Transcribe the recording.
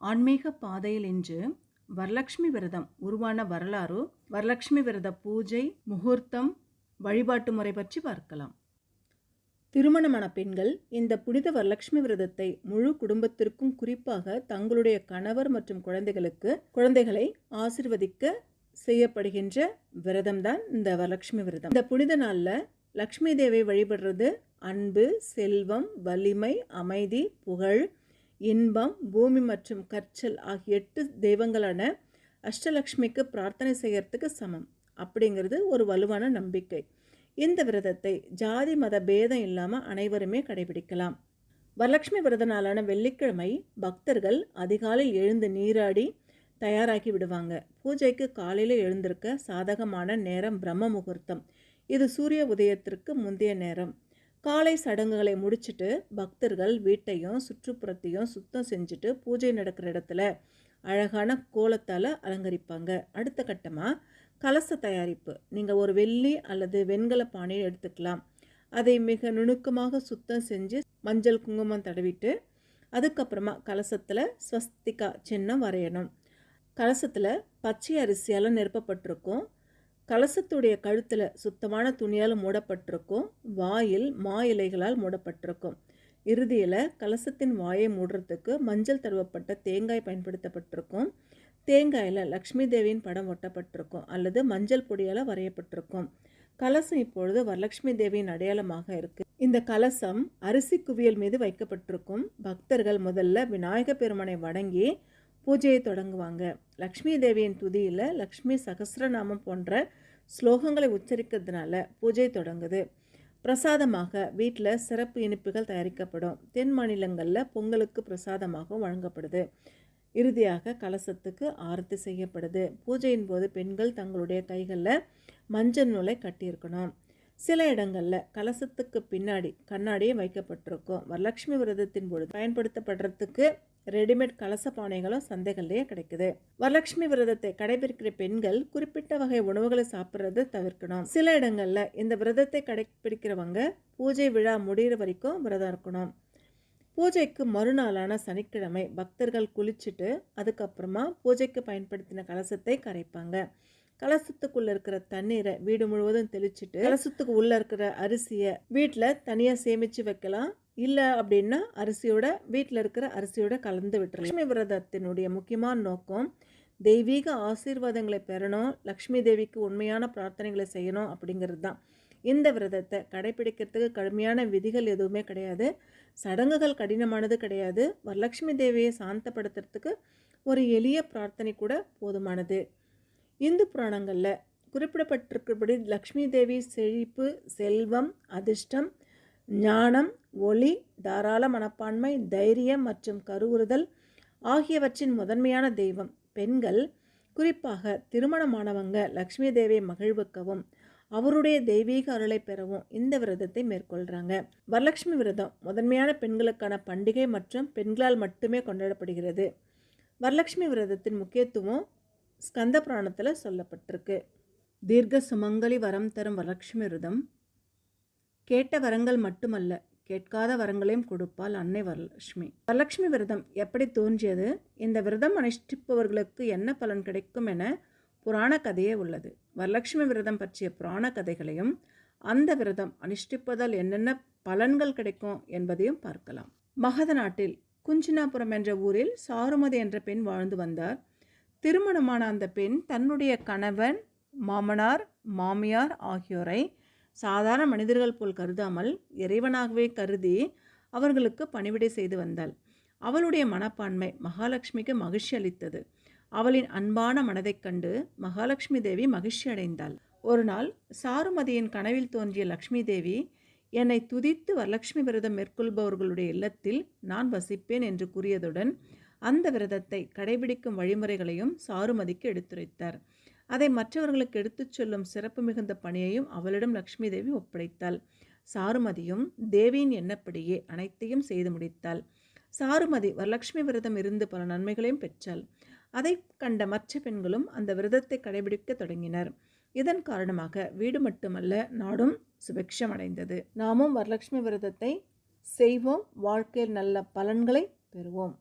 ஆன்மீக பாதையில் இன்று வரலட்சுமி விரதம் உருவான வரலாறு வரலட்சுமி விரத பூஜை முகூர்த்தம் வழிபாட்டு முறை பற்றி பார்க்கலாம். திருமணமான பெண்கள் இந்த புனித வரலட்சுமி விரதத்தை முழு குடும்பத்திற்கும் குறிப்பாக தங்களுடைய கணவர் மற்றும் குழந்தைகளுக்கு குழந்தைகளை ஆசிர்வதிக்க செய்யப்படுகின்ற விரதம்தான் இந்த வரலட்சுமி விரதம். இந்த புனித நாளில் லக்ஷ்மி தேவை வழிபடுறது அன்பு செல்வம் வலிமை அமைதி புகழ் இன்பம் பூமி மற்றும் கற்சல் ஆகிய எட்டு தெய்வங்களான அஷ்டலக்ஷ்மிக்கு பிரார்த்தனை செய்கிறதுக்கு சமம். அப்படிங்கிறது ஒரு வலுவான நம்பிக்கை. இந்த விரதத்தை ஜாதி மத பேதம் இல்லாமல் அனைவருமே கடைபிடிக்கலாம். வரலட்சுமி விரத நாளான வெள்ளிக்கிழமை பக்தர்கள் அதிகாலையில் எழுந்து நீராடி தயாராகி விடுவாங்க. பூஜைக்கு காலையில் எழுந்திருக்க சாதகமான நேரம் பிரம்ம முகூர்த்தம். இது சூரிய உதயத்திற்கு முந்தைய நேரம். காலை சடங்குகளை முடிச்சுட்டு பக்தர்கள் வீட்டையும் சுற்றுப்புறத்தையும் சுத்தம் செஞ்சுட்டு பூஜை நடக்கிற இடத்துல அழகான கோலத்தால் அலங்கரிப்பாங்க. அடுத்த கட்டமாக கலச தயாரிப்பு. நீங்கள் ஒரு வெள்ளி அல்லது வெண்கல பானையை எடுத்துக்கலாம். அதை மிக நுணுக்கமாக சுத்தம் செஞ்சு மஞ்சள் குங்குமம் தடவிட்டு அதுக்கப்புறமா கலசத்தில் ஸ்வஸ்திகா சின்னம் வரையணும். கலசத்தில் பச்சை அரிசியால் நிரப்பப்பட்டிருக்கும். கலசத்துடைய கழுத்தில் சுத்தமான துணியால் மூடப்பட்டிருக்கும். வாயில் மா இலைகளால் மூடப்பட்டிருக்கும். இறுதியில் கலசத்தின் வாயை மூடுறதுக்கு மஞ்சள் தடவப்பட்ட தேங்காய் பயன்படுத்தப்பட்டிருக்கும். தேங்காயில் லக்ஷ்மி தேவியின் படம் ஒட்டப்பட்டிருக்கும் அல்லது மஞ்சள் பொடியால் வரையப்பட்டிருக்கும். கலசம் இப்பொழுது வரலட்சுமி தேவியின் அடையாளமாக இருக்கு. இந்த கலசம் அரிசி குவியல் மீது வைக்கப்பட்டிருக்கும். பக்தர்கள் முதல்ல விநாயக பெருமனை வணங்கி பூஜையை தொடங்குவாங்க. லக்ஷ்மி தேவியின் துதியில் லக்ஷ்மி சகசிரநாமம் போன்ற ஸ்லோகங்களை உச்சரிக்கிறதுனால பூஜை தொடங்குது. பிரசாதமாக வீட்டில் சிறப்பு இனிப்புகள் தயாரிக்கப்படும். தென் மாநிலங்களில் பொங்கலுக்கு பிரசாதமாகவும் வழங்கப்படுது. இறுதியாக கலசத்துக்கு ஆரத்தி செய்யப்படுது. பூஜையின் போது பெண்கள் தங்களுடைய கைகளில் மஞ்சள் நூலை கட்டியிருக்கணும். சில இடங்களில் கலசத்துக்கு பின்னாடி கண்ணாடியும் வைக்கப்பட்டிருக்கும். வரலட்சுமி விரதத்தின் பொழுது பயன்படுத்தப்படுறதுக்கு ரெடிமேட் கலச பானைகளும் சந்தைகள்லேயே கிடைக்குது. வரலட்சுமி விரதத்தை கடைபிடிக்கிற பெண்கள் குறிப்பிட்ட வகை உணவுகளை சாப்பிட்றத தவிர்க்கணும். சில இடங்களில் இந்த விரதத்தை கடைபிடிக்கிறவங்க பூஜை விழா முடிகிற வரைக்கும் விரதம் இருக்கணும். பூஜைக்கு மறுநாளான சனிக்கிழமை பக்தர்கள் குளிச்சுட்டு அதுக்கப்புறமா பூஜைக்கு பயன்படுத்தின கலசத்தை கரைப்பாங்க. கலசத்துக்குள்ளே இருக்கிற தண்ணீரை வீடு முழுவதும் தெளிச்சுட்டு கலசத்துக்கு உள்ளே இருக்கிற அரிசியை வீட்டில் தனியாக சேமித்து வைக்கலாம். இல்லை அப்படின்னா அரிசியோட வீட்டில் இருக்கிற அரிசியோட கலந்து விட்டுறலாம். லக்ஷ்மி விரதத்தினுடைய முக்கியமான நோக்கம் தெய்வீக ஆசீர்வாதங்களை பெறணும் லக்ஷ்மி தேவிக்கு உண்மையான பிரார்த்தனைகளை செய்யணும் அப்படிங்கிறது தான். இந்த விரதத்தை கடைபிடிக்கிறதுக்கு கடுமையான விதிகள் எதுவுமே கிடையாது. சடங்குகள் கடினமானது கிடையாது. வரலட்சுமி தேவியை சாந்தப்படுத்துறதுக்கு ஒரு எளிய பிரார்த்தனை கூட போதுமானது. இந்து புராணங்களில் குறிப்பிடப்பட்டிருக்கிறபடி லக்ஷ்மி தேவி செழிப்பு செல்வம் அதிர்ஷ்டம் ஞானம் ஒளி தாராள மனப்பான்மை தைரியம் மற்றும் கருவுறுதல் ஆகியவற்றின் முதன்மையான தெய்வம். பெண்கள் குறிப்பாக திருமணமானவங்க லக்ஷ்மி தேவியை மகிழ்விக்கவும் அவருடைய தெய்வீக அருளை பெறவும் இந்த விரதத்தை மேற்கொள்கிறாங்க வரலட்சுமி விரதம் முதன்மையான பெண்களுக்கான பண்டிகை மற்றும் பெண்களால் மட்டுமே கொண்டாடப்படுகிறது. வரலட்சுமி விரதத்தின் முக்கியத்துவம் ஸ்கந்த புராணத்தில் சொல்லப்பட்டிருக்கு. தீர்க்க சுமங்கலி வரம் தரும் வரலட்சுமி விரதம் கேட்ட வரங்கள் மட்டுமல்ல கேட்காத வரங்களையும் கொடுப்பால் அன்னை வரலட்சுமி. வரலட்சுமி விரதம் எப்படி தோன்றியது? இந்த விரதம் அனுஷ்டிப்பவர்களுக்கு என்ன பலன் கிடைக்கும் என புராண கதையே உள்ளது. வரலட்சுமி விரதம் பற்றிய புராண கதைகளையும் அந்த விரதம் அனுஷ்டிப்பதால் என்னென்ன பலன்கள் கிடைக்கும் என்பதையும் பார்க்கலாம். மகத நாட்டில் குஞ்சினாபுரம் என்ற ஊரில் சாருமதி என்ற பெண் வாழ்ந்து வந்தார். திருமணமான அந்த பெண் தன்னுடைய கணவன் மாமனார் மாமியார் ஆகியோரை சாதாரண மனிதர்கள் போல் கருதாமல் இறைவனாகவே கருதி அவர்களுக்கு பணிவிடை செய்து வந்தாள். அவளுடைய மனப்பான்மை மகாலட்சுமிக்கு மகிழ்ச்சி அளித்தது. அவளின் அன்பான மனதைக் கண்டு மகாலட்சுமி தேவி மகிழ்ச்சி அடைந்தாள். ஒரு நாள் சாருமதியின் கனவில் தோன்றிய லக்ஷ்மி தேவி என்னை துதித்து வரலட்சுமி விரதம் மேற்கொள்பவர்களுடைய இல்லத்தில் நான் வசிப்பேன் என்று கூறியதுடன் அந்த விரதத்தை கடைபிடிக்கும் வழிமுறைகளையும் சாருமதிக்கு எடுத்துரைத்தார். அதை மற்றவர்களுக்கு எடுத்துச் சொல்லும் சிறப்பு மிகுந்த பணியையும் அவளிடம் லக்ஷ்மி தேவி ஒப்படைத்தாள் சாருமதியும் தேவியின் எண்ணப்படியே அனைத்தையும் செய்து முடித்தாள். சாருமதி வரலட்சுமி விரதம் இருந்து பல நன்மைகளையும் பெற்றாள். அதை கண்ட மற்ற பெண்களும் அந்த விரதத்தை கடைபிடிக்க தொடங்கினர். இதன் காரணமாக வீடு மட்டுமல்ல நாடும் சுபிக்ஷம் அடைந்தது. நாமும் வரலட்சுமி விரதத்தை செய்வோம். வாழ்க்கையில் நல்ல பலன்களை பெறுவோம்.